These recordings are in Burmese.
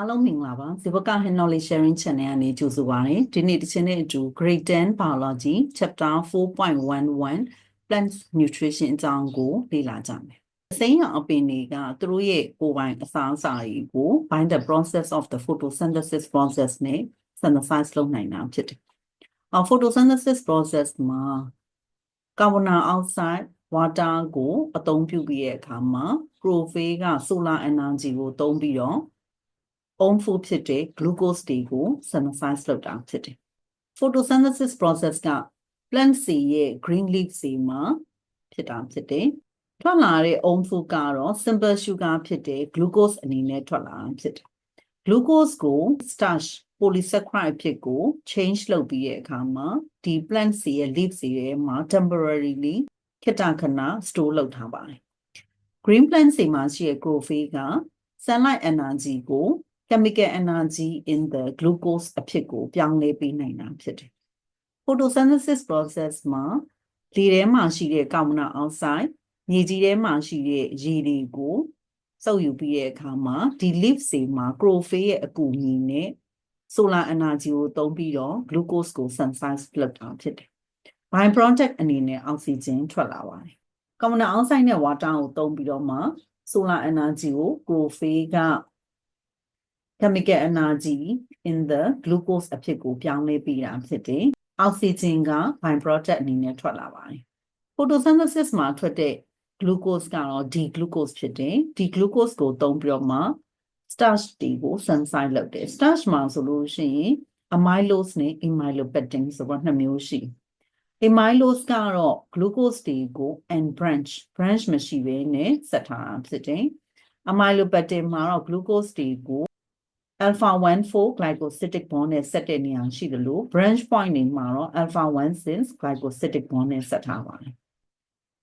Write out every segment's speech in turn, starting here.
အားလုံးမင်္ဂလာပါဇီဝက Knowledge Sharing Channel ကနေကြိုဆိုပါရစေဒီနေ့တစ်ချိန်နဲ့အတူ Grade 10 Biology Chapter 4.11 Plant Nutrition အကြောင်းကိုလေ့လာကြမယ်အစိမ်းရောင်အပင်တွေကသူတို့ရဲ့ကိုယ်ပိုင်အစားအစာတွေကို by the process of the photosynthesis process နဲ့ synthesize လုပ်နိုင်တာဖြစ်တယ်။အော် photosynthesis process မှာကာဗွန်ဒိုင်အောက်ဆိုက် water ကိုအသုံးပြုပြီးတဲ့အခါမှာ chlorophyll က solar energy ကိုသုံးပြီးတော့ own food ဖြစ်တဲ့ glucose တွေကို synthesize လုပ်တာဖြစ်တယ် photosynthesis process က plant စီရဲ့ green leaf စီမှာဖြစ်တာဖြစ်တယ်ထွက်လာတဲ့ own food ကတော့ simple sugar ဖြစ်တဲ့ glucose အနေနဲ့ထွက်လာတာဖြစ်တယ် glucose ကို starch polysaccharide ဖြစ်ကို change လုပ်ပြီးတဲ့အခါမှာဒီ plant စီရဲ့ leaf စီရဲ့မှာ temporarily ခေတ္တခဏ store လုပ်ထားပါတယ် green plant စီမှာရှိတဲ့ chlorophyll က sunlight energy ကို chemical energy in the glucose အဖြစ်ကိုပြောင်းလဲပေးနိုင်တာဖြစ်တယ် photosynthesis process မှာလေထဲမှာရှိတဲ့ကာဗွန်ဒိုင်အောက်ဆိုက်မြေကြီးထဲမှာရှိတဲ့ရေတွေကိုစုပ်ယူပြီးတဲ့အခါမှာဒီ leaf တွေမှာ chlorophyll ရဲ့အကူအညီနဲ့ solar energy ကိုသုံးပြီးတော့ glucose ကို synthesize လုပ်တာဖြစ်တယ် by product အနေနဲ့ oxygen ထွက်လာပါတယ်ကာဗွန်ဒိုင်အောက်ဆိုက်နဲ့ water ကိုသုံးပြီးတော့မှ solar energy ကို chlorophyll က chemical energy in the glucose အဖြစ်ကိုပြောင်းလဲပေးတာဖြစ်တယ်။ oxygen က by product အနေနဲ့ထွက်လာပါတယ်။ photosynthesis မှာထွက်တဲ့ glucose ကတော့ D glucose ဖြစ်တယ်။ D glucose ကိုသုံးပြီးတော့မှ starch တွေကို synthesize လုပ်တယ်။ starch မှာဆိုလို့ရှိရင် amylose နဲ့ amylopectin ဆိုတော့နှစ်မျိုးရှိတယ်။ amylose ကတော့ glucose တွေကို and branch branch မရှိဘဲနဲ့ဆက်ထားတာဖြစ်တယ်။ amylopectin မှာတော့ glucose တွေကို alpha 14 glycosidic bond နဲ့ဆက်တဲ့နေရာရှိတယ်လို့ branch point တွေမှာတော့ alpha 16 glycosidic bond နဲ့ဆက်ထားပါတယ်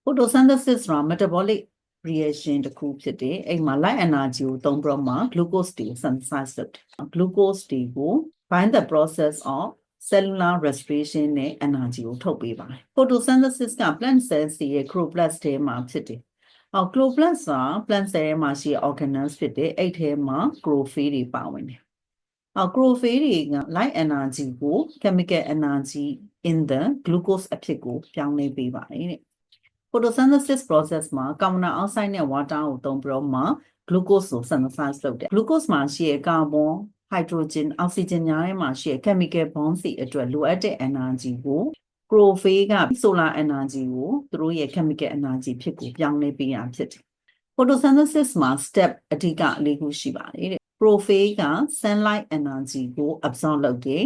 photosynthesis ဆိုတာ metabolic reaction တစ်ခုဖြစ်တယ်အဲ့မှာ light energy ကိုသုံးပြီးတော့မှ glucose တွေ synthesize လုပ်တယ် glucose တွေကို by the process of cellular respiration နဲ့ energy ကိုထုတ်ပေးပါတယ် photosynthesis က plant cells တွေရဲ့ chloroplast ထဲမှာဖြစ်တယ် အော် chloroplast ဆိုတာ plant cell ထဲမှာရှိတဲ့ organelles ဖြစ်တယ်အဲ့ထဲမှာ chlorophyll တွေပါဝင်တယ်အော် chlorophyll တွေက light energy ကို chemical energy in the glucose အဖြစ်ကိုပြောင်းလဲပေးပါတယ်တဲ့ photosynthesis process မှာကာဗွန်ဒိုင်အောက်ဆိုက်နဲ့ water ကိုသုံးပြီးတော့မှ glucose ကို synthesize လုပ်တယ် glucose မှာရှိတဲ့ကာဗွန် hydrogen oxygen ညာထဲမှာရှိတဲ့ chemical bond စီအတွက်လိုအပ်တဲ့ energy ကို chlorophyll က solar energy ကိုသူတို့ရဲ့ chemical energy ဖြစ်ကိုပြောင်းလဲပေးရဖြစ်တယ် photosynthesis မှာ step အဓိကလေးခုရှိပါတယ်တဲ့ chlorophyll က sunlight energy ကို absorb လုပ်တယ်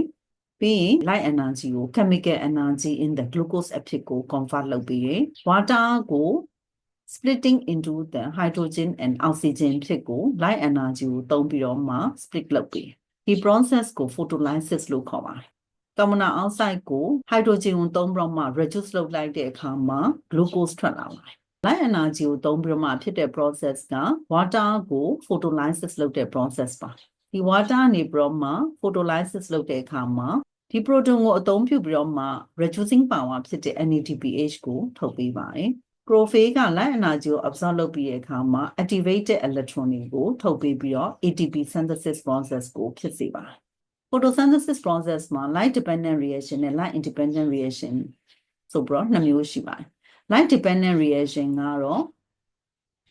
ပြီးရင် light energy ကို chemical energy in the glucose အဖြစ်ကို convert လုပ်ပေးတယ် water ကို splitting into the hydrogen and oxygen ဖြစ်ကို light energy ကိုသုံးပြီးတော့မှ split လုပ်ပေးဒီ process ကို photolysis လို့ခေါ်ပါတယ် ကာဗွန်ဒိုင်အောက်ဆိုက်ကို hydrogen ကိုသုံးပြီးတော့မှ reduce လုပ်လိုက်တဲ့အခါမှာ glucose ထွက်လာပါတယ် light energy ကိုသုံးပြီးတော့မှဖြစ်တဲ့ process က water ကို photolysis လုပ်တဲ့ process ပါဒီ water နေပြီးတော့မှ photolysis လုပ်တဲ့အခါမှာဒီ proton ကိုအသုံးပြုပြီးတော့မှ reducing power ဖြစ်တဲ့ NADPH ကိုထုတ်ပေးပါတယ်။ chlorophyll က light energy ကို absorb လုပ်ပြီးတဲ့အခါမှာ activated electron တွေကိုထုတ်ပေးပြီးတော့ ATP synthesis process ကိုဖြစ်စေပါတယ်။ photosynthesis process မှာ light dependent reaction နဲ့ light independent reaction ဆိုပြီးတော့နှစ်မျိုးရှိပါတယ်။ light dependent reaction ကတော့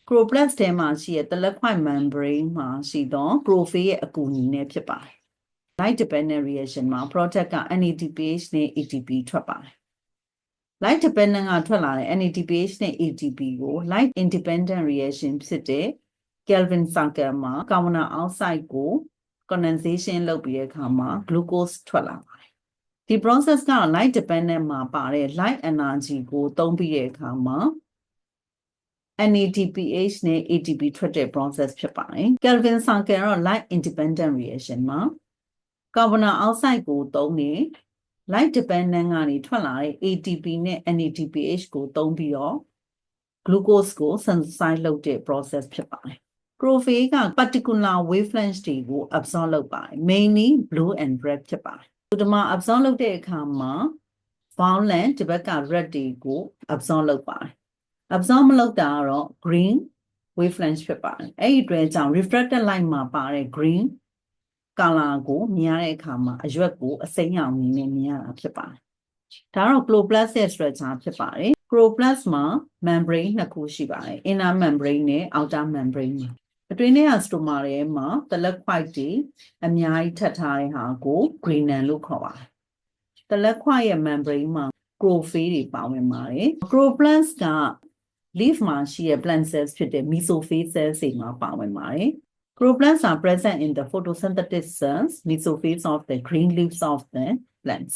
chloroplast ထဲမှာရှိတဲ့ thalloid membrane မှာရှိသော chlorophyll ရဲ့အကူအညီနဲ့ဖြစ်ပါတယ်။ light dependent reaction မှာ product က NADPH နဲ့ ATP ထွက်ပါတယ်။ light dependent ကထွက်လာတဲ့ NADPH နဲ့ ATP ကို light independent reaction ဖြစ်တဲ့ Calvin cycle မှာကာဗွန်ဒိုင်အောက်ဆိုက်ကို condensation လုပ်ပြီးတဲ့အခါမှာ glucose ထွက်လာပါတယ်။ဒီ process က light dependent မှာပါတဲ့ light energy ကိုသုံးပြီးတဲ့အခါမှာ NADPH နဲ့ ATP ထွက်တဲ့ process ဖြစ်ပါတယ်။ Calvin cycle ကတော့ light independent reaction မှာကာဗွန်ဒိုင်အောက်ဆိုက်ကိုသုံးတယ် light dependent ကနေထွက်လာတဲ့ ATP နဲ့ NADPH ကိုသုံးပြီးတော့ glucose ကို synthesize လုပ်တဲ့ process ဖြစ်ပါတယ်။ chlorophyll က particular wavelength တွေကို absorb လုပ်ပါတယ် mainly blue and red ဖြစ်ပါတယ်ဒီမှာ absorb လုပ်တဲ့အခါမှာ violet ဒီဘက်က red တွေကို absorb လုပ်ပါတယ် absorb မလုပ်တာကတော့ green wavelength ဖြစ်ပါတယ်အဲ့ဒီအတွက်ကြောင့် refracted light မှာပါတဲ့ green ကာလာကိုမြင်ရတဲ့အခါမှာအရွက်ကိုအစိမ်းရောင်အနေနဲ့မြင်ရတာဖြစ်ပါတယ်။ဒါကတော့ chloroplast ရဲ့ structure ဖြစ်ပါတယ်။ chloroplast မှာ membrane နှစ်ခုရှိပါတယ်။ inner membrane နဲ့ outer membrane မှာ အတွင်းထဲက stoma ထဲမှာ thallic white တွေအများကြီးထပ်ထားတဲ့ဟာကို granule လို့ခေါ်ပါတယ်။ thallic white ရဲ့ membrane မှာ chlorophyll တွေပါဝင်ပါတယ်။ chloroplast က leaf မှာရှိတဲ့ plant cells ဖြစ်တဲ့ mesophyll cells တွေမှာပါဝင်ပါတယ်။ chloroplasts are present in the photosynthetic cells, mesophyll of the green leaves of the plants.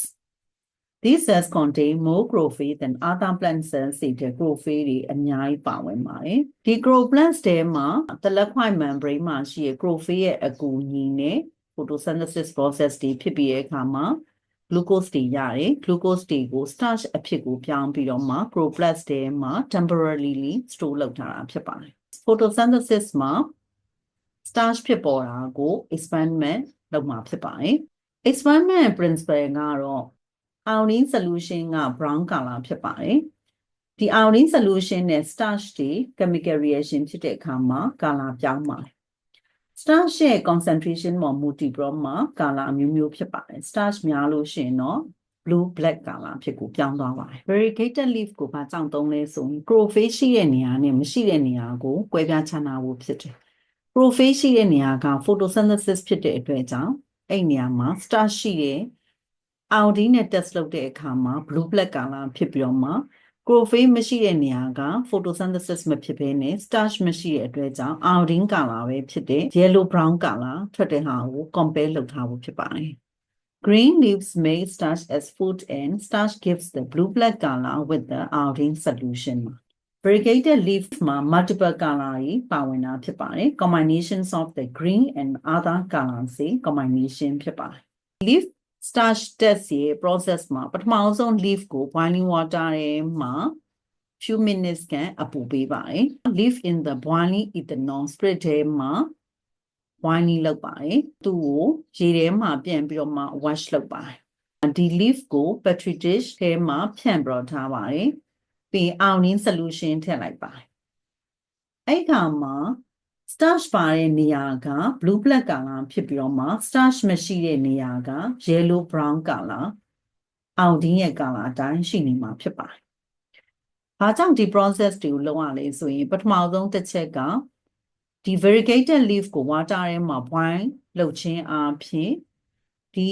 These cells contain more chlorophyll than other plant cells တွေတဲ့ chlorophyll တွေအများကြီးပါဝင်ပါတယ်။ဒီ chloroplast ထဲမှာ thalloid membrane မှာရှိတဲ့ chlorophyll ရဲ့အကူအညီနဲ့ photosynthesis process တွေဖြစ်ပြီးတဲ့အခါမှာ glucose တွေရတယ် glucose တွေကို starch အဖြစ်ကိုပြောင်းပြီးတော့မှ chloroplast ထဲမှာ temporarily store လုပ်ထားတာဖြစ်ပါတယ် photosynthesis မှာ starch ဖြစ်ပေါ်တာကို expandment လုပ်မှာဖြစ်ပါတယ် expandment principle ကတော့ iodine solution က brown color ဖြစ်ပါတယ်ဒီ iodine solution နဲ့ starch တွေ chemical reaction ဖြစ်တဲ့အခါမှာ color ပြောင်းပါတယ် starch ရဲ့ concentration ပေါ်မူတည်ပြီးတော့မှ color အမျိုးမျိုးဖြစ်ပါတယ် starch များလို့ရှိရင်တော့ blue black color ဖြစ်ကိုပြောင်းသွားပါတယ် variegated leaf ကိုဘာကြောင့်သုံးလဲဆိုရင် chlorophyll ရှိတဲ့နေရာနဲ့မရှိတဲ့နေရာကိုကွဲပြားခြားနားဖို့ဖြစ်တယ် chlorophyll ရှိတဲ့နေရာက photosynthesis ဖြစ်တဲ့အတွက်ကြောင့်အဲ့နေရာမှာ starch ရှိတဲ့ iodine နဲ့ test လုပ်တဲ့အခါမှာ blue black color ဖြစ်ပြီးတော့မှ chlorophyll မရှိတဲ့နေရာက photosynthesis မဖြစ်ဘဲနဲ့ starch မရှိတဲ့အတွက်ကြောင့် iodine color ပဲဖြစ်တဲ့ yellow brown color ထွက်တဲ့ဟာကို compare လုပ်ထားဖို့ဖြစ်ပါတယ် Green leaves make starch as food and starch gives the blue black color with the iodine solution. Variegated leaf မှာ multiple color တွေပါဝင်တာဖြစ်ပါတယ် combinations of the green and other colors တွေ combination ဖြစ်ပါတယ် leaf starch test ရဲ့ process မှာပထမဆုံး leaf ကို boiling water ထဲမှာ few minutes ကအပူပေးပါတယ် leaf in the boiling ethanol spirit ထဲမှာ boiling လုပ်ပါတယ်သူ့ကိုရေထဲမှာပြန်ပြီးတော့မှ wash လုပ်ပါတယ်ဒီ leaf ကို petri dish ထဲမှာဖြန့်ပြီးတော့ထားပါတယ်ပြီး iodine solution ထည့်လိုက်ပါတယ်အဲ့ခါမှာ starch ပါတဲ့နေရာက blue black color ဖြစ်ပြီးတော့မှ starch မရှိတဲ့နေရာက yellow brown color iodine ရဲ့ color အတိုင်းရှိနေမှာဖြစ်ပါတယ်။ဘာကြောင့်ဒီ process တွေကိုလုပ်ရလဲဆိုရင်ပထမဆုံးတစ်ချက်ကဒီ variegated leaf ကို water ထဲမှာ boil လုပ်ခြင်းအပြင်ဒီ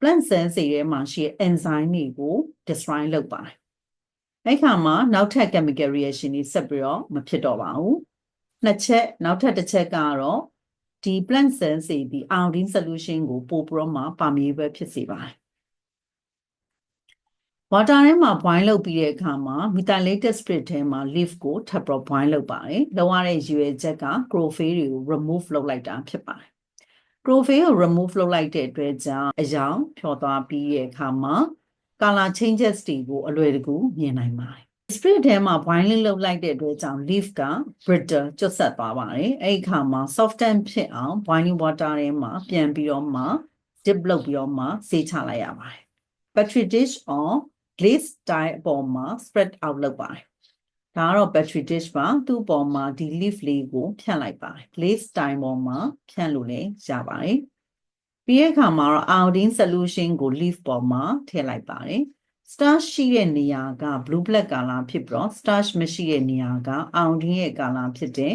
plant cells တွေထဲမှာရှိတဲ့ enzyme တွေကို destroy လုပ်ပါတယ်။အဲ့ခါမှာနောက်ထပ် chemical reaction တွေဆက်ပြီးတော့မဖြစ်တော့ပါဘူး။ နှစ်ချက်နောက်ထပ်တစ်ချက်ကတော့ဒီ plant cells တွေဒီ iodine solution ကိုပို့ပြီးတော့မှ permeable ဖြစ်စေပါတယ်။ water ထဲမှာ boil လုပ်ပြီးတဲ့အခါမှာ methylated spirit ထဲမှာ leaf ကိုထပ်ပြီး boil လုပ်ပါတယ်။လုပ်ရတဲ့ရည်ရွယ်ချက်က chlorophyll တွေကို remove လုပ်လိုက်တာဖြစ်ပါတယ်။ chlorophyll ကို remove လုပ်လိုက်တဲ့အတွက်ကြောင့်အယောင်ဖြောသွားပြီးရဲ့အခါမှာ color changes တွေကိုအလွယ်တကူမြင်နိုင်ပါတယ်။ spirit ထဲမှာ boiling လုပ်လိုက်တဲ့အတွက်ကြောင့် leaf က brittle ကျွတ်ဆက်သွားပါတယ်။အဲ့ဒီအခါမှာ soften ဖြစ်အောင် boiling water ထဲမှာပြန်ပြီးတော့မှ dip လုပ်ပြီးတော့မှဆေးချလိုက်ရပါတယ်။ petri dish or glaze tile အပေါ်မှာ spread out လုပ်ပါတယ်။ဒါကတော့ petri dish ပါသူ့ပေါ်မှာဒီ leaf လေးကိုဖြန့်လိုက်ပါတယ်။ glaze tile ပေါ်မှာဖြန့်လို့လည်းရပါတယ်။ပြီးတဲ့အခါမှာတော့ iodine solution ကို leaf ပေါ်မှာထည့်လိုက်ပါတယ်။ starch ရှိတဲ့နေရာက blue black color ဖြစ်ပြီးတော့ starch မရှိတဲ့နေရာက iodine ရဲ့ color ဖြစ်တဲ့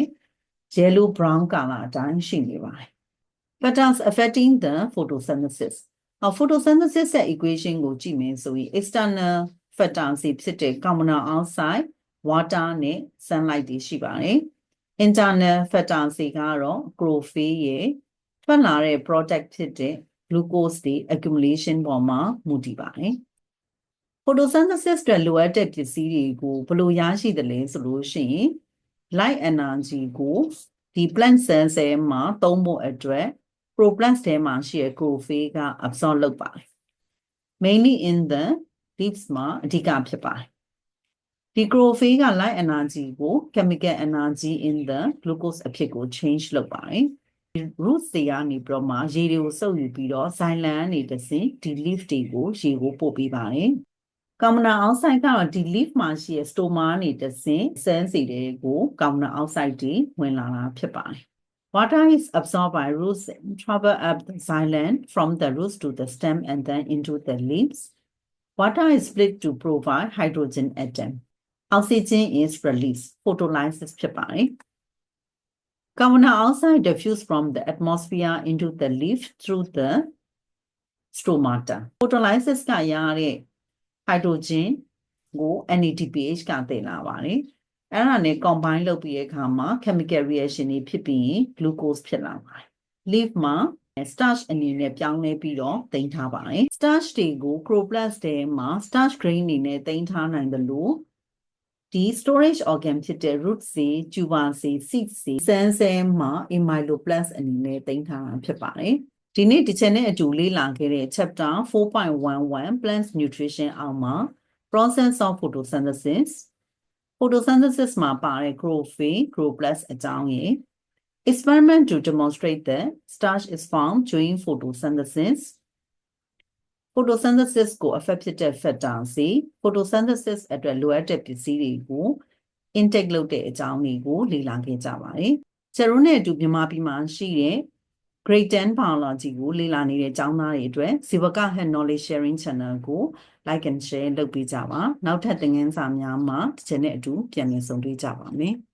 yellow brown color အတိုင်းရှိနေပါတယ်။ factors affecting the photosynthesis အော် photosynthesis ရဲ့ equation ကိုကြည့်မယ်ဆိုရင် external factors တွေဖြစ်တဲ့ carbon dioxide water နဲ့ sunlight တွေရှိပါတယ်။ internal factors တွေကတော့ chlorophyll ရဲ့ထွက်လာတဲ့ product ဖြစ်တဲ့ glucose တွေ accumulation ပေါ်မှာမူတည်ပါတယ်။ photosynthesis အတွက်လိုအပ်တဲ့ပစ္စည်းတွေကိုဘယ်လိုရရှိသလဲဆိုလို့ရှိရင် light energy ကိုဒီ plant cells ထဲမှာသုံးဖို့အတွက် chloroplast ထဲမှာရှိတဲ့ chlorophyll က absorb လုပ်ပါတယ် mainly in the leaves မှာအဓိကဖြစ်ပါတယ်ဒီ chlorophyll က light energy ကို chemical energy in the glucose အဖြစ်ကို change လုပ်ပါတယ် roots တွေကနေပြီးတော့မှရေတွေကိုစုပ်ယူပြီးတော့ xylem ကနေတဆင့်ဒီ leaf တွေကိုရေကိုပို့ပေးပါတယ် ကာဗွန်ဒိုင်အောက်ဆိုက်ကတော့ဒီ leaf မှာရှိတဲ့ stoma ကနေတဆင့် cells တွေကိုကာဗွန်ဒိုင်အောက်ဆိုက်တွေဝင်လာတာဖြစ်ပါတယ် Water is absorbed by roots and travel up the xylem from the roots to the stem and then into the leaves. Water is split to provide hydrogen atom. Oxygen is released. Photolysis ဖြစ်ပါတယ်။ Carbon dioxide diffuse from the atmosphere into the leaf through the stomata. Photolysis ကရတဲ့ hydrogen ကို NADPH ကတည်လာပါတယ်။အဲ့ဒါနဲ့ combine လုပ်ပြီးတဲ့အခါမှာ chemical reaction တွေဖြစ်ပြီးရင် glucose ဖြစ်လာပါတယ်။ leaf မှာ starch အနေနဲ့ပြောင်းလဲပြီးတော့တင်ထားပါတယ်။ starch တွေကို chloroplast ထဲမှာ starch grain အနေနဲ့တင်ထားနိုင်တယ်လို့ဒီ storage organ ဖြစ်တဲ့ root စေ tuber စေ seed စေ cell cell မှာ amyloplast အနေနဲ့တင်ထားတာဖြစ်ပါတယ်။ ဒီနေ့ဒီချက်နဲ့အတူလေ့လာခဲ့တဲ့ chapter 4.11 plants nutrition အောက်မှာ process of photosynthesis photosynthesis မှာပါတဲ့ chlorophyll chloroplast အကြောင်းရယ် experiment to demonstrate that starch is formed during photosynthesis photosynthesis ကို affect ဖြစ်တဲ့ factor စီ photosynthesis အတွက်လိုအပ်တဲ့ပစ္စည်းတွေကို intake လုပ်တဲ့အကြောင်းတွေကိုလေ့လာခဲ့ကြပါတယ်။ဆရာတို့နဲ့အတူမြန်မာပြည်မှာရှိတဲ့ grade 10 biology ကိုလေ့လာနေတဲ့ကျောင်းသားတွေအတွက်ဇီဝက head knowledge sharing channel ကို like and share လုပ်ပေးကြပါနောက်ထပ်သင်ခန်းစာများမှာတစ်ချက်နဲ့အတူပြန်လည်ဆုံတွေ့ကြပါမယ်။